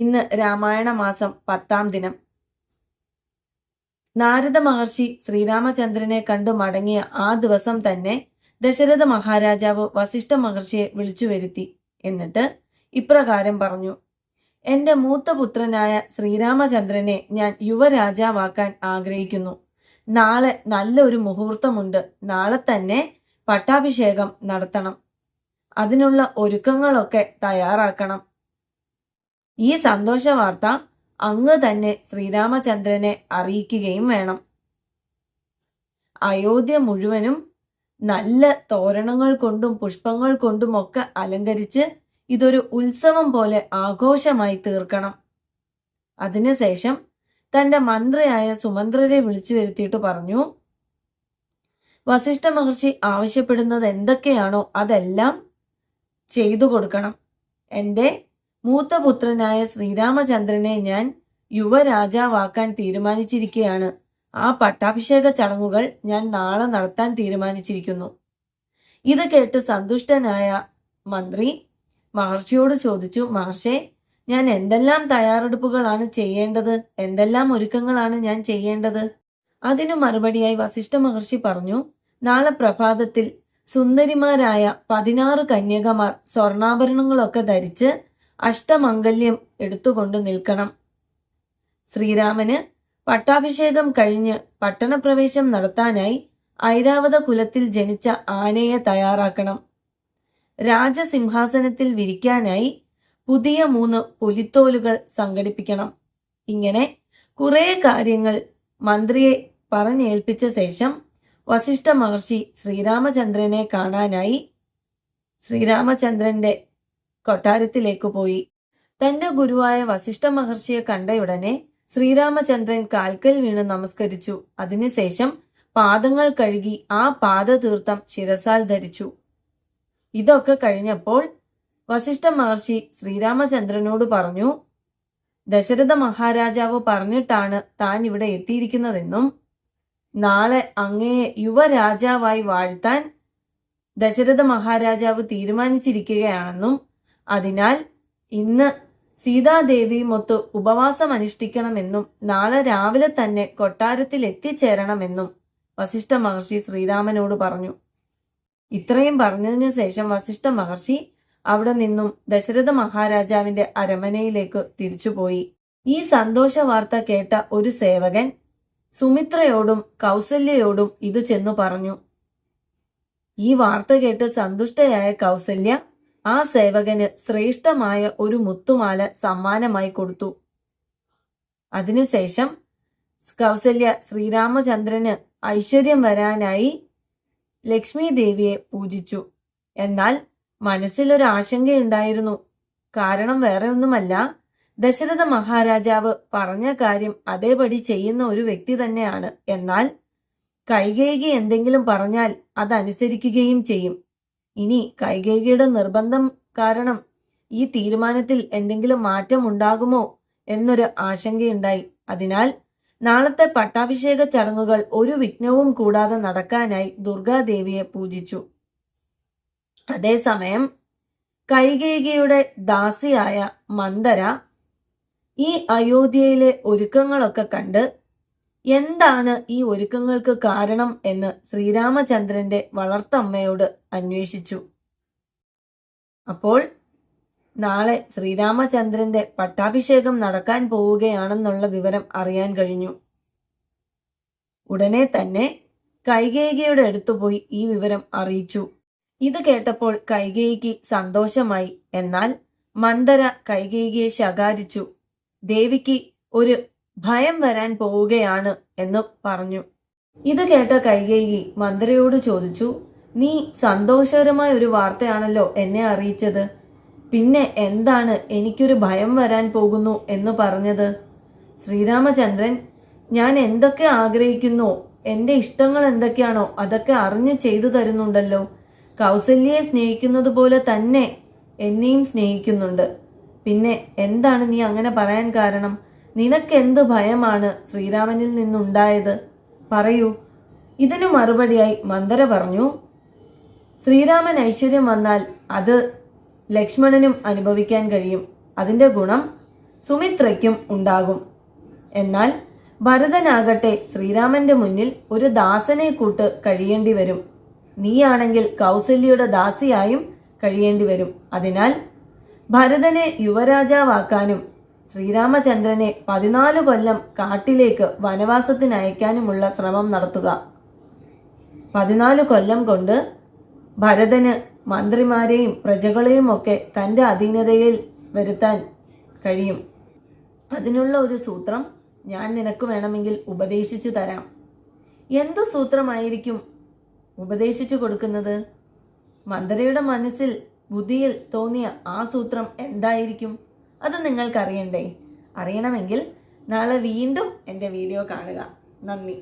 ഇന്ന് രാമായണ മാസം പത്താം ദിനം. നാരദ മഹർഷി ശ്രീരാമചന്ദ്രനെ കണ്ടു മടങ്ങിയ ആ ദിവസം തന്നെ ദശരഥ മഹാരാജാവ് വസിഷ്ഠ മഹർഷിയെ വിളിച്ചു വരുത്തി എന്നിട്ട് ഇപ്രകാരം പറഞ്ഞു എന്റെ മൂത്ത പുത്രനായ ശ്രീരാമചന്ദ്രനെ ഞാൻ യുവരാജാവാക്കാൻ ആഗ്രഹിക്കുന്നു. നാളെ നല്ലൊരു മുഹൂർത്തമുണ്ട്. നാളെ തന്നെ പട്ടാഭിഷേകം നടത്തണം. അതിനുള്ള ഒരുക്കങ്ങളൊക്കെ തയ്യാറാക്കണം. ഈ സന്തോഷ വാർത്ത അങ്ങ് തന്നെ ശ്രീരാമചന്ദ്രനെ അറിയിക്കുകയും വേണം. അയോധ്യ മുഴുവനും നല്ല തോരണങ്ങൾ കൊണ്ടും പുഷ്പങ്ങൾ കൊണ്ടും ഒക്കെ അലങ്കരിച്ച് ഇതൊരു ഉത്സവം പോലെ ആഘോഷമായി തീർക്കണം. അതിനുശേഷം തന്റെ മന്ത്രിയായ സുമന്ത്രരെ വിളിച്ചു വരുത്തിയിട്ട് പറഞ്ഞു വസിഷ്ഠ മഹർഷി ആവശ്യപ്പെടുന്നത് എന്തൊക്കെയാണോ അതെല്ലാം ചെയ്തു കൊടുക്കണം. എന്റെ മൂത്ത പുത്രനായ ശ്രീരാമചന്ദ്രനെ ഞാൻ യുവരാജാവാക്കാൻ തീരുമാനിച്ചിരിക്കുകയാണ് ആ പട്ടാഭിഷേക ചടങ്ങുകൾ ഞാൻ നാളെ നടത്താൻ തീരുമാനിച്ചിരിക്കുന്നു. ഇത് കേട്ട് സന്തുഷ്ടനായ മന്ത്രി മഹർഷിയോട് ചോദിച്ചു മഹർഷേ ഞാൻ എന്തെല്ലാം തയ്യാറെടുപ്പുകളാണ് ചെയ്യേണ്ടത്? എന്തെല്ലാം ഒരുക്കങ്ങളാണ് ഞാൻ ചെയ്യേണ്ടത്? അതിനു മറുപടിയായി വസിഷ്ഠ മഹർഷി പറഞ്ഞു നാളെ പ്രഭാതത്തിൽ സുന്ദരിമാരായ പതിനാറ് കന്യകമാർ സ്വർണാഭരണങ്ങളൊക്കെ ധരിച്ച് അഷ്ടമംഗല്യം എടുത്തുകൊണ്ട് നിൽക്കണം. ശ്രീരാമന് പട്ടാഭിഷേകം കഴിഞ്ഞ് പട്ടണപ്രവേശം നടത്താനായി ഐരാവത കുലത്തിൽ ജനിച്ച ആനയെ തയ്യാറാക്കണം. രാജസിംഹാസനത്തിൽ വിരിക്കാനായി പുതിയ മൂന്ന് പുലിത്തോലുകൾ സംഘടിപ്പിക്കണം. ഇങ്ങനെ കുറെ കാര്യങ്ങൾ മന്ത്രിയെ പറഞ്ഞേൽപ്പിച്ച ശേഷം വസിഷ്ഠ മഹർഷി ശ്രീരാമചന്ദ്രനെ കാണാനായി ശ്രീരാമചന്ദ്രന്റെ കൊട്ടാരത്തിലേക്ക് പോയി. തന്റെ ഗുരുവായ വസിഷ്ഠ മഹർഷിയെ കണ്ടയുടനെ ശ്രീരാമചന്ദ്രൻ കാൽക്കൽ വീണ് നമസ്കരിച്ചു. അതിനുശേഷം പാദങ്ങൾ കഴുകി ആ പാദതീർത്ഥം ശിരസാൽ ധരിച്ചു. ഇതൊക്കെ കഴിഞ്ഞപ്പോൾ വസിഷ്ഠ മഹർഷി ശ്രീരാമചന്ദ്രനോട് പറഞ്ഞു ദശരഥ മഹാരാജാവ് പറഞ്ഞിട്ടാണ് താൻ ഇവിടെ എത്തിയിരിക്കുന്നതെന്നും നാളെ അങ്ങയെ യുവരാജാവായി വാഴ്ത്താൻ ദശരഥ മഹാരാജാവ് തീരുമാനിച്ചിരിക്കുകയാണെന്നും അതിനാൽ ഇന്ന് സീതാദേവിയുമൊത്ത് ഉപവാസം അനുഷ്ഠിക്കണമെന്നും നാളെ രാവിലെ തന്നെ കൊട്ടാരത്തിൽ എത്തിച്ചേരണമെന്നും വസിഷ്ഠ മഹർഷി ശ്രീരാമനോട് പറഞ്ഞു. ഇത്രയും പറഞ്ഞതിനു ശേഷം വസിഷ്ഠ മഹർഷി അവിടെ നിന്നും ദശരഥ മഹാരാജാവിന്റെ അരമനയിലേക്ക് തിരിച്ചുപോയി. ഈ സന്തോഷ വാർത്ത കേട്ട ഒരു സേവകൻ സുമിത്രയോടും കൗസല്യയോടും ഇത് ചെന്നു പറഞ്ഞു. ഈ വാർത്ത കേട്ട് സന്തുഷ്ടയായ കൗസല്യ ആ സേവകന് ശ്രേഷ്ഠമായ ഒരു മുത്തുമാല സമ്മാനമായി കൊടുത്തു. അതിനുശേഷം കൗസല്യ ശ്രീരാമചന്ദ്രന് ഐശ്വര്യം വരാനായി ലക്ഷ്മി ദേവിയെ പൂജിച്ചു. എന്നാൽ മനസ്സിലൊരു ആശങ്കയുണ്ടായിരുന്നു. കാരണം വേറെ ഒന്നുമല്ല ദശരഥ മഹാരാജാവ് പറഞ്ഞ കാര്യം അതേപടി ചെയ്യുന്ന ഒരു വ്യക്തി തന്നെയാണ്. എന്നാൽ കൈകേകി എന്തെങ്കിലും പറഞ്ഞാൽ അതനുസരിക്കുകയും ചെയ്യും. ഇനി കൈകേകിയുടെ നിർബന്ധം കാരണം ഈ തീരുമാനത്തിൽ എന്തെങ്കിലും മാറ്റം ഉണ്ടാകുമോ എന്നൊരു ആശങ്കയുണ്ടായി. അതിനാൽ നാളത്തെ പട്ടാഭിഷേക ചടങ്ങുകൾ ഒരു വിഘ്നവും കൂടാതെ നടക്കാനായി ദുർഗാദേവിയെ പൂജിച്ചു. അതേസമയം കൈകേകിയുടെ ദാസിയായ മന്ദര ഈ അയോധ്യയിലെ ഒരുക്കങ്ങളൊക്കെ കണ്ട് എന്താണ് ഈ ഒരുക്കങ്ങൾക്ക് കാരണം എന്ന് ശ്രീരാമചന്ദ്രന്റെ വളർത്തമ്മയോട് അന്വേഷിച്ചു. അപ്പോൾ നാളെ ശ്രീരാമചന്ദ്രന്റെ പട്ടാഭിഷേകം നടക്കാൻ പോവുകയാണെന്നുള്ള വിവരം അറിയാൻ കഴിഞ്ഞു. ഉടനെ തന്നെ കൈകേകിയുടെ അടുത്തുപോയി ഈ വിവരം അറിയിച്ചു. ഇത് കേട്ടപ്പോൾ കൈകേയിക്ക് സന്തോഷമായി. എന്നാൽ മന്ദര കൈകേയിയെ ശകാരിച്ചു. ദേവിക്ക് ഒരു ഭയം വരാൻ പോവുകയാണ് എന്ന് പറഞ്ഞു. ഇത് കേട്ട കൈകേയി മന്ത്രിയോട് ചോദിച്ചു നീ സന്തോഷകരമായ ഒരു വാർത്തയാണല്ലോ എന്നെ അറിയിച്ചത്. പിന്നെ എന്താണ് എനിക്കൊരു ഭയം വരാൻ പോകുന്നു എന്ന് പറഞ്ഞത്? ശ്രീരാമചന്ദ്രൻ ഞാൻ എന്തൊക്കെ ആഗ്രഹിക്കുന്നു? എന്റെ ഇഷ്ടങ്ങൾ എന്തൊക്കെയാണോ അതൊക്കെ അറിഞ്ഞു ചെയ്തു തരുന്നുണ്ടല്ലോ. കൗസല്യയെ സ്നേഹിക്കുന്നത് പോലെ തന്നെ എന്നെയും സ്നേഹിക്കുന്നുണ്ട്. പിന്നെ എന്താണ് നീ അങ്ങനെ പറയാൻ കാരണം? നിനക്ക് എന്ത് ഭയമാണ് ശ്രീരാമനിൽ നിന്നുണ്ടായത്? പറയൂ. ഇതിനു മറുപടിയായി മന്ദര പറഞ്ഞു ശ്രീരാമൻ ഐശ്വര്യം വന്നാൽ അത് ലക്ഷ്മണനും അനുഭവിക്കാൻ കഴിയും. അതിന്റെ ഗുണം സുമിത്രയ്ക്കും ഉണ്ടാകും. എന്നാൽ ഭരതനാകട്ടെ ശ്രീരാമന്റെ മുന്നിൽ ഒരു ദാസനെ കൂട്ട് കഴിയേണ്ടി വരും. നീയാണെങ്കിൽ കൗസല്യയുടെ ദാസിയായും കഴിയേണ്ടി വരും. അതിനാൽ ഭരതനെ യുവരാജാവാക്കാനും ശ്രീരാമചന്ദ്രനെ പതിനാല് കൊല്ലം കാട്ടിലേക്ക് വനവാസത്തിന് അയക്കാനുമുള്ള ശ്രമം നടത്തുക. പതിനാല് കൊല്ലം കൊണ്ട് ഭരതന് മന്ത്രിമാരെയും പ്രജകളെയും ഒക്കെ തന്റെ അധീനതയിൽ വരുത്താൻ കഴിയും. അതിനുള്ള ഒരു സൂത്രം ഞാൻ നിനക്ക് വേണമെങ്കിൽ ഉപദേശിച്ചു തരാം. എന്തു സൂത്രമായിരിക്കും ഉപദേശിച്ചു കൊടുക്കുന്നത്? മന്ത്രിയുടെ മനസ്സിൽ ബുദ്ധിയിൽ തോന്നിയ ആ സൂത്രം എന്തായിരിക്കും? അത് നിങ്ങൾക്കറിയണ്ടേ? അറിയണമെങ്കിൽ നാളെ വീണ്ടും എന്റെ വീഡിയോ കാണുക. നന്ദി.